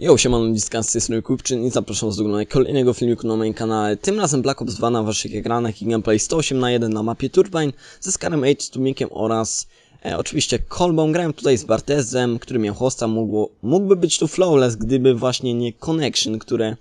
Yo, siemano tej strony Kupczyn i zapraszam do oglądania kolejnego filmiku na moim kanale. Tym razem Black Ops 2 na waszych ekranach i gameplay 108 na 1 na mapie Turbine ze Skarem Age, Tumikiem oraz e, oczywiście Kolbą. Grałem tutaj z Bartezem, który miał hosta, mógł, mógłby być tu Flawless, gdyby właśnie nie Connection, które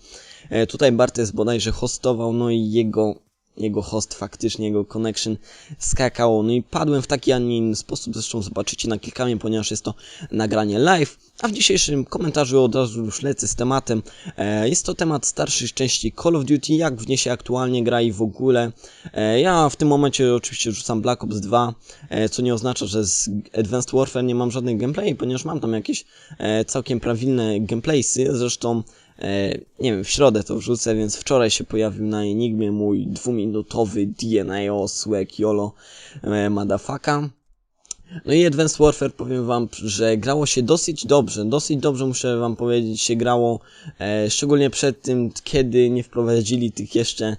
e, tutaj Bartez bodajże hostował, no i jego jego host faktycznie, jego connection skakało. No i padłem w taki, a nie inny sposób. Zresztą zobaczycie na kilkamie, ponieważ jest to nagranie live. A w dzisiejszym komentarzu od razu już lecę z tematem. E, jest to temat starszych części Call of Duty, jak w nie się aktualnie gra i w ogóle. E, ja w tym momencie oczywiście rzucam Black Ops 2, e, co nie oznacza, że z Advanced Warfare nie mam żadnych gameplay, ponieważ mam tam jakieś całkiem prawilne gameplaysy. Zresztą nie wiem, w środę to wrzucę, więc wczoraj się pojawił na Enigmie mój dwuminutowy DNA o Swag YOLO e, Madafaka. No i Advanced Warfare powiem wam, że grało się dosyć dobrze, dosyć dobrze muszę wam powiedzieć się grało, e, szczególnie przed tym, kiedy nie wprowadzili tych jeszcze e,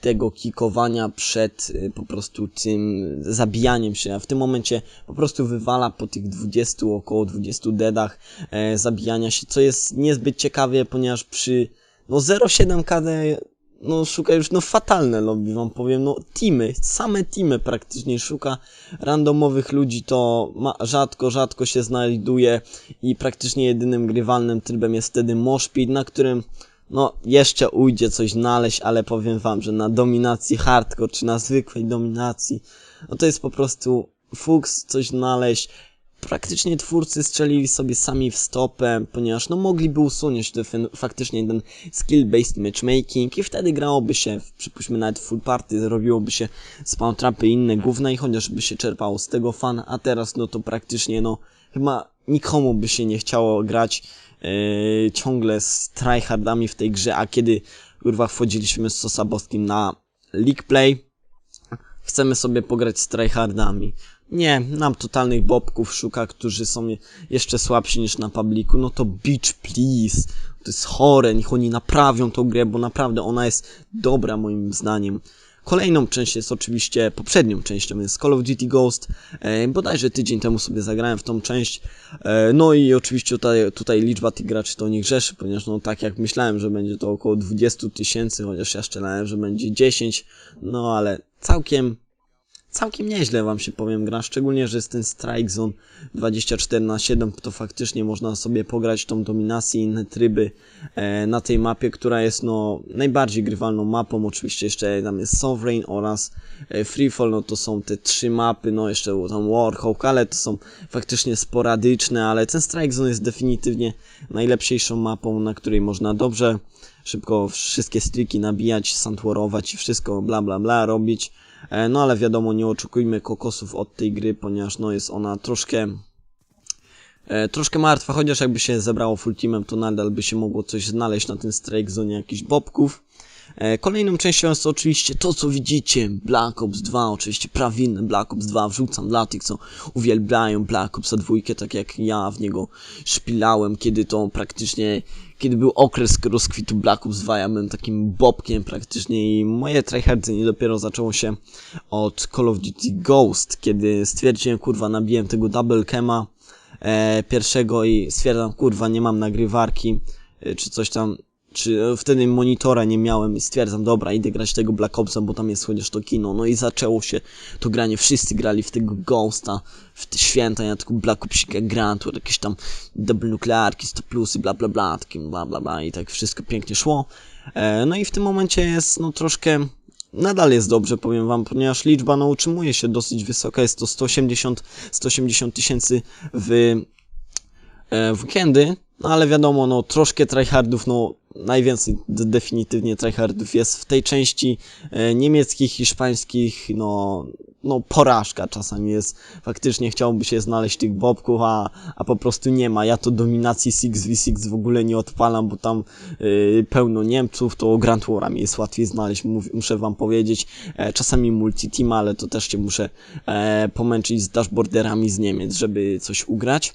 tego kikowania przed e, po prostu tym zabijaniem się, a w tym momencie po prostu wywala po tych 20, około 20 deadach e, zabijania się, co jest niezbyt ciekawe, ponieważ przy no 0,7 KD no szuka już no fatalne lobby wam powiem, no teamy, same teamy praktycznie szuka randomowych ludzi, to ma, rzadko, rzadko się znajduje i praktycznie jedynym grywalnym trybem jest wtedy Moshpit, na którym no jeszcze ujdzie coś znaleźć, ale powiem wam, że na dominacji hardcore, czy na zwykłej dominacji, no to jest po prostu fuks coś znaleźć, praktycznie twórcy strzelili sobie sami w stopę, ponieważ no mogliby usunąć ten, faktycznie ten skill-based matchmaking i wtedy grałoby się, przypuśćmy nawet full party, robiłoby się spawn trapy i inne gówna i chociażby się czerpało z tego fan, a teraz no to praktycznie no chyba nikomu by się nie chciało grać yy, ciągle z tryhardami w tej grze, a kiedy kurwa wchodziliśmy z Sosabowskim na League Play, chcemy sobie pograć z tryhardami. Nie, nam totalnych bobków szuka, którzy są jeszcze słabsi niż na publiku. No to bitch please. To jest chore, niech oni naprawią tą grę, bo naprawdę ona jest dobra moim zdaniem. Kolejną część jest oczywiście poprzednią częścią, jest Call of Duty Ghost. E, bodajże tydzień temu sobie zagrałem w tą część. E, no i oczywiście tutaj, tutaj liczba tych graczy to nie grzeszy, ponieważ no tak jak myślałem, że będzie to około 20 tysięcy, chociaż ja strzelałem, że będzie 10. No ale całkiem całkiem nieźle wam się powiem gra, szczególnie, że jest ten Strike Zone 24 na 7 to faktycznie można sobie pograć tą dominację i inne tryby e, na tej mapie, która jest no najbardziej grywalną mapą, oczywiście jeszcze tam jest Sovereign oraz e, Freefall, no to są te trzy mapy, no jeszcze tam Warhawk, ale to są faktycznie sporadyczne, ale ten Strike Zone jest definitywnie najlepszą mapą, na której można dobrze szybko wszystkie striki nabijać, santworować i wszystko bla bla bla robić. E, no ale wiadomo, nie oczekujmy kokosów od tej gry, ponieważ no jest ona troszkę e, troszkę martwa, chociaż jakby się zebrało full teamem, to nadal by się mogło coś znaleźć na tym strike zone jakichś bobków. E, kolejną częścią jest oczywiście to, co widzicie, Black Ops 2, oczywiście prawilny Black Ops 2, wrzucam dla tych, co uwielbiają Black Ops 2, tak jak ja w niego szpilałem, kiedy to praktycznie, kiedy był okres rozkwitu Black Ops 2, ja byłem takim bobkiem praktycznie i moje tryhardzenie dopiero zaczęło się od Call of Duty Ghost, kiedy stwierdziłem, kurwa, nabiłem tego double cama e, pierwszego i stwierdzam, kurwa, nie mam nagrywarki, e, czy coś tam, czy e, wtedy monitora nie miałem i stwierdzam, dobra, idę grać tego Black Opsa, bo tam jest chociaż to kino. No i zaczęło się to granie, wszyscy grali w tego Ghosta, w te święta, ja tylko Black Opsika tu jakieś tam double nuklearki, 100 plusy, bla bla bla, takim bla bla bla i tak wszystko pięknie szło. E, no i w tym momencie jest, no troszkę, nadal jest dobrze, powiem wam, ponieważ liczba, no utrzymuje się dosyć wysoka, jest to 180, 180 tysięcy w, e, w weekendy, no ale wiadomo, no troszkę tryhardów, no najwięcej definitywnie tryhardów jest w tej części e, niemieckich, hiszpańskich, no, no porażka czasami jest. Faktycznie chciałoby się znaleźć tych bobków, a, a po prostu nie ma. Ja to dominacji 6v6 w ogóle nie odpalam, bo tam e, pełno Niemców, to Grand Warami jest łatwiej znaleźć, muszę wam powiedzieć. E, czasami multi-team, ale to też się muszę e, pomęczyć z dashboarderami z Niemiec, żeby coś ugrać.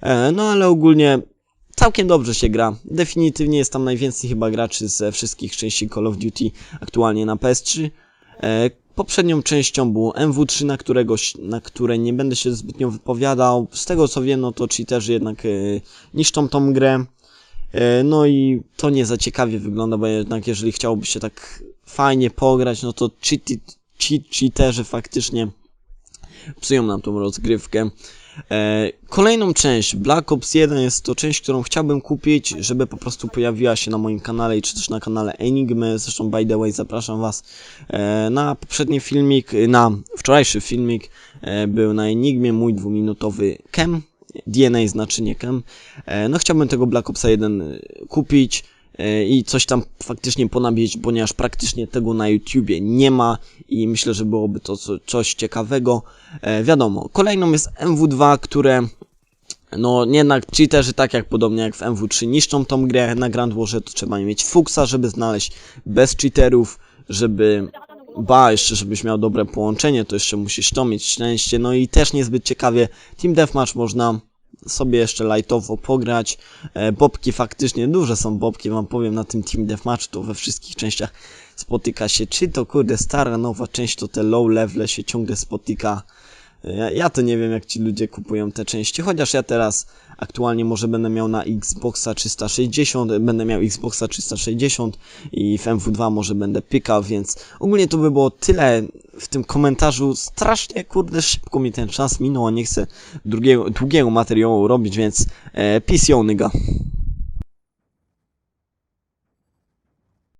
E, no ale ogólnie całkiem dobrze się gra. Definitywnie jest tam najwięcej chyba graczy ze wszystkich części Call of Duty aktualnie na PS3. E, poprzednią częścią było MW3, na, którego, na które nie będę się zbytnio wypowiadał. Z tego co wiem, no to cheaterzy jednak e, niszczą tą grę. E, No i to nie za ciekawie wygląda, bo jednak jeżeli chciałoby się tak fajnie pograć, no to cheaterzy faktycznie psują nam tą rozgrywkę. E, kolejną część, Black Ops 1 jest to część, którą chciałbym kupić, żeby po prostu pojawiła się na moim kanale, czy też na kanale Enigmy, zresztą by the way zapraszam was e, na poprzedni filmik, na wczorajszy filmik e, był na Enigmie mój dwuminutowy kem, DNA znaczy nie kem, e, no chciałbym tego Black Opsa 1 kupić, e, i coś tam faktycznie ponabieć, ponieważ praktycznie tego na YouTubie nie ma i myślę, że byłoby to co, coś ciekawego. E, wiadomo, kolejną jest MW2, które no jednak cheaterzy, tak jak podobnie jak w MW3 niszczą tą grę na Grand Warze, to trzeba mieć fuksa, żeby znaleźć bez cheaterów, żeby ba, jeszcze żebyś miał dobre połączenie, to jeszcze musisz to mieć szczęście, no i też niezbyt ciekawie Team Deathmatch można sobie jeszcze lightowo pograć. E, bobki faktycznie, duże są bobki, wam powiem, na tym Team Deathmatch to we wszystkich częściach spotyka się, czy to kurde stara, nowa część, to te low level się ciągle spotyka. E, Ja, ja to nie wiem, jak ci ludzie kupują te części, chociaż ja teraz aktualnie może będę miał na Xboxa 360, będę miał Xboxa 360 i w MW2 może będę pykał, więc ogólnie to by było tyle w tym komentarzu. Strasznie, kurde, szybko mi ten czas minął, a nie chcę drugiego, długiego materiału robić, więc e, peace yo, nigga.